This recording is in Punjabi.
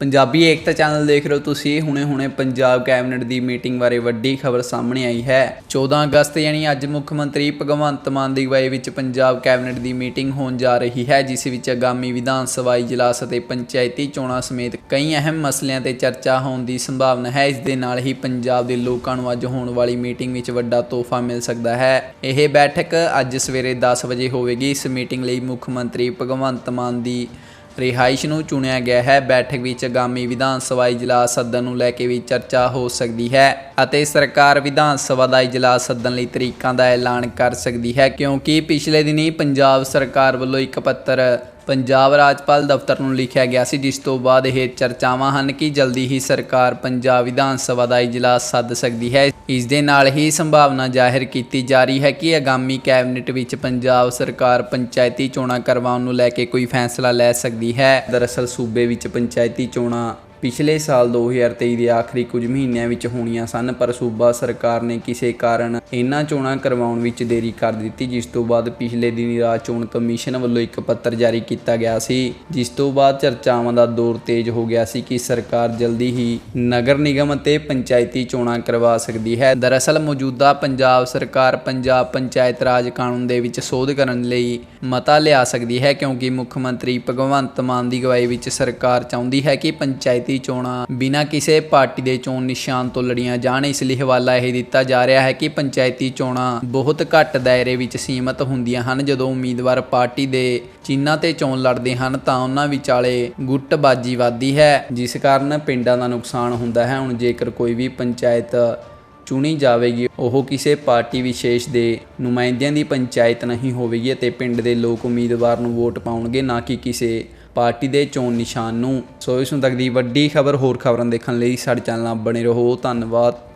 ਪੰਜਾਬੀ ਏਕਤਾ ਚੈਨਲ ਦੇਖ ਰਹੇ ਹੋ ਤੁਸੀਂ ਹੁਣੇ-ਹੁਣੇ ਪੰਜਾਬ ਕੈਬਨਿਟ ਦੀ ਮੀਟਿੰਗ ਬਾਰੇ ਵੱਡੀ ਖਬਰ ਸਾਹਮਣੇ ਆਈ ਹੈ। 14 ਅਗਸਤ ਯਾਨੀ ਅੱਜ ਮੁੱਖ ਮੰਤਰੀ ਭਗਵੰਤ ਮਾਨ ਦੀ ਅਗਵਾਈ ਵਿੱਚ ਪੰਜਾਬ ਕੈਬਨਿਟ ਦੀ ਮੀਟਿੰਗ ਹੋਣ ਜਾ ਰਹੀ ਹੈ, ਜਿਸ ਵਿੱਚ ਆਗਾਮੀ ਵਿਧਾਨ ਸਭਾ, ਇਜਲਾਸ ਅਤੇ ਪੰਚਾਇਤੀ ਚੋਣਾਂ ਸਮੇਤ ਕਈ ਅਹਿਮ ਮਸਲਿਆਂ ਤੇ ਚਰਚਾ ਹੋਣ ਦੀ ਸੰਭਾਵਨਾ ਹੈ। ਇਸ ਦੇ ਨਾਲ ਹੀ ਪੰਜਾਬ ਦੇ ਲੋਕਾਂ ਨੂੰ ਅੱਜ ਹੋਣ ਵਾਲੀ ਮੀਟਿੰਗ ਵਿੱਚ ਵੱਡਾ ਤੋਹਫਾ ਮਿਲ ਸਕਦਾ ਹੈ। ਇਹ ਬੈਠਕ ਅੱਜ ਸਵੇਰੇ 10 ਵਜੇ ਹੋਵੇਗੀ। ਇਸ ਮੀਟਿੰਗ ਲਈ ਮੁੱਖ ਮੰਤਰੀ ਭਗਵੰਤ ਮਾਨ ਦੀ ਰਿਹਾਇਸ਼ ਨੂੰ ਚੁਣਿਆ ਗਿਆ ਹੈ। ਬੈਠਕ ਵਿੱਚ ਆਗਾਮੀ ਵਿਧਾਨ ਸਭਾ ਇਜਲਾਸ ਸੱਦਣ ਨੂੰ ਲੈ ਕੇ ਵੀ ਚਰਚਾ ਹੋ ਸਕਦੀ ਹੈ ਅਤੇ ਸਰਕਾਰ ਵਿਧਾਨ ਸਭਾ ਦਾ ਇਜਲਾਸ ਸੱਦਣ ਲਈ ਤਰੀਕਾਂ ਦਾ ਐਲਾਨ ਕਰ ਸਕਦੀ ਹੈ ਕਿਉਂਕਿ ਪਿਛਲੇ ਦਿਨੀ ਪੰਜਾਬ ਸਰਕਾਰ ਵੱਲੋਂ ਇੱਕ ਪੱਤਰ ਪੰਜਾਬ ਰਾਜਪਾਲ ਦਫ਼ਤਰ ਨੂੰ ਲਿਖਿਆ ਗਿਆ ਸੀ, ਜਿਸ ਤੋਂ ਬਾਅਦ ਇਹ ਚਰਚਾਵਾਂ ਹਨ ਕਿ ਜਲਦੀ ਹੀ ਸਰਕਾਰ ਪੰਜਾਬ ਵਿਧਾਨ ਸਭਾ ਦਾ ਇਜਲਾਸ ਸੱਦ ਸਕਦੀ ਹੈ। ਇਸ ਦੇ ਨਾਲ ਹੀ ਸੰਭਾਵਨਾ ਜ਼ਾਹਿਰ ਕੀਤੀ ਜਾ ਰਹੀ ਹੈ ਕਿ ਆਗਾਮੀ ਕੈਬਨਿਟ ਵਿੱਚ ਪੰਜਾਬ ਸਰਕਾਰ ਪੰਚਾਇਤੀ ਚੋਣਾਂ ਕਰਵਾਉਣ ਨੂੰ ਲੈ ਕੇ ਕੋਈ ਫੈਸਲਾ ਲੈ ਸਕਦੀ ਹੈ। ਦਰਅਸਲ ਸੂਬੇ ਵਿੱਚ ਪੰਚਾਇਤੀ ਚੋਣਾਂ ਪਿਛਲੇ ਸਾਲ 2023 ਦੇ ਆਖਰੀ ਕੁਝ ਮਹੀਨਿਆਂ ਵਿੱਚ ਹੋਣੀਆਂ ਸਨ, ਪਰ ਸੂਬਾ ਸਰਕਾਰ ਨੇ ਕਿਸੇ ਕਾਰਨ ਇਹਨਾਂ ਚੋਣਾਂ ਕਰਵਾਉਣ ਵਿੱਚ ਦੇਰੀ ਕਰ ਦਿੱਤੀ, ਜਿਸ ਤੋਂ ਬਾਅਦ ਪਿਛਲੇ ਦਿਨੀ ਰਾਜ ਚੋਣ ਕਮਿਸ਼ਨ ਵੱਲੋਂ ਇੱਕ ਪੱਤਰ ਜਾਰੀ ਕੀਤਾ ਗਿਆ ਸੀ, ਜਿਸ ਤੋਂ ਬਾਅਦ ਚਰਚਾਵਾਂ ਦਾ ਦੌਰ ਤੇਜ਼ ਹੋ ਗਿਆ ਸੀ ਕਿ ਸਰਕਾਰ ਜਲਦੀ ਹੀ ਨਗਰ ਨਿਗਮ ਅਤੇ ਪੰਚਾਇਤੀ ਚੋਣਾਂ ਕਰਵਾ ਸਕਦੀ ਹੈ। ਦਰਅਸਲ ਮੌਜੂਦਾ ਪੰਜਾਬ ਸਰਕਾਰ ਪੰਜਾਬ ਪੰਚਾਇਤ ਰਾਜ ਕਾਨੂੰਨ ਦੇ ਵਿੱਚ ਸੋਧ ਕਰਨ ਲਈ ਮਤਾ ਲਿਆ ਸਕਦੀ ਹੈ, ਕਿਉਂਕਿ ਮੁੱਖ ਮੰਤਰੀ ਭਗਵੰਤ ਮਾਨ ਦੀ ਅਗਵਾਈ ਵਿੱਚ ਸਰਕਾਰ ਚਾਹੁੰਦੀ ਹੈ ਕਿ ਪੰਚਾਇਤੀ ਚੋਣਾਂ ਬਿਨਾਂ ਕਿਸੇ ਪਾਰਟੀ ਦੇ ਚੋਣ ਨਿਸ਼ਾਨ ਤੋਂ ਲੜੀਆਂ ਜਾਣ, ਇਸ ਲਈ ਹਵਾਲਾ ਇਹ ਦਿੱਤਾ ਜਾ ਰਿਹਾ ਹੈ ਕਿ ਪੰਚਾਇਤੀ ਚੋਣਾਂ ਬਹੁਤ ਘੱਟ ਦਾਇਰੇ ਵਿੱਚ ਸੀਮਤ ਹੁੰਦੀਆਂ ਹਨ। ਜਦੋਂ ਉਮੀਦਵਾਰ ਪਾਰਟੀ ਦੇ ਚੀਨਾਂ ਤੇ ਚੋਣ ਲੜਦੇ ਹਨ, ਤਾਂ ਉਹਨਾਂ ਵਿਚਾਲੇ ਗੁੱਟਬਾਜੀ ਵੱਧਦੀ ਹੈ, ਜਿਸ ਕਾਰਨ ਪਿੰਡਾਂ ਦਾ ਨੁਕਸਾਨ ਹੁੰਦਾ ਹੈ। ਹੁਣ ਜੇਕਰ ਕੋਈ ਵੀ ਪੰਚਾਇਤ ਚੁਣੀ ਜਾਵੇਗੀ, ਉਹ ਕਿਸੇ ਪਾਰਟੀ ਵਿਸ਼ੇਸ਼ ਦੇ ਨੁਮਾਇੰਦਿਆਂ ਦੀ ਪੰਚਾਇਤ ਨਹੀਂ ਹੋਵੇਗੀ ਅਤੇ ਪਿੰਡ ਦੇ ਲੋਕ ਉਮੀਦਵਾਰ ਨੂੰ ਵੋਟ ਪਾਉਣਗੇ, ਨਾ ਕਿ ਕਿਸੇ ਪਾਰਟੀ ਦੇ ਚੋਣ ਨਿਸ਼ਾਨ ਨੂੰ। ਸੋ ਇਸ ਨੂੰ ਤੱਕ ਦੀ ਵੱਡੀ ਖਬਰ ਹੋਰ ਖਬਰਾਂ ਦੇਖਣ ਲਈ ਸਾਡੇ ਚੈਨਲ ਨਾਲ ਬਣੇ ਰਹੋ। ਧੰਨਵਾਦ।